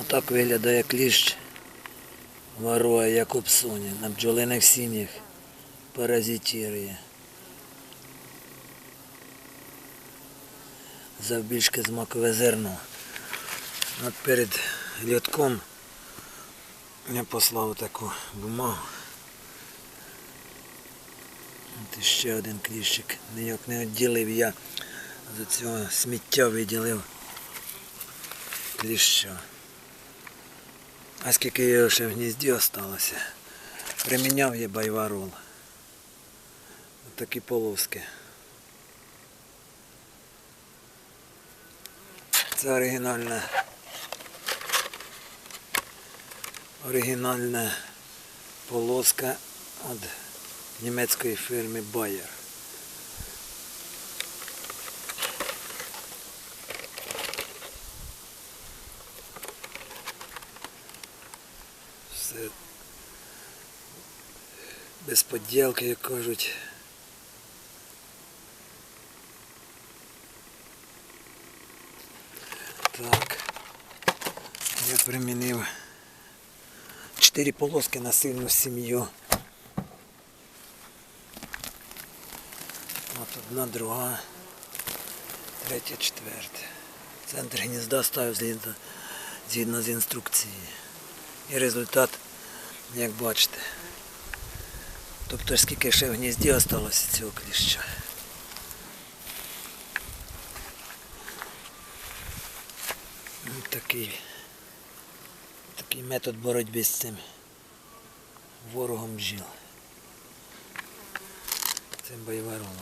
Отак виглядає кліщ ворує Якобсоні на бджолиних сім'ях паразитірує. Завбільшки з макове зерно. От перед льотком я послав таку бумагу. От ще один кліщик. Ніяк не відділив я за цього сміття виділив кліща. А скільки його ще в гнізді осталося. Приміняв я байварол. Такі полоски. Це оригінальна. Оригінальна полоска від німецької фірми Bayer. Все без поділки, як кажуть. Так. Я примінив чотири полоски на сильну сім'ю. От одна, друга, третя, четверта. Центр гнізда ставив згідно, з інструкції. І результат, як бачите. Тобто скільки ще в гнізді осталося цього кліща. Ось Такий, такий метод боротьби з цим ворогом бджіл. Цим бойоваролом.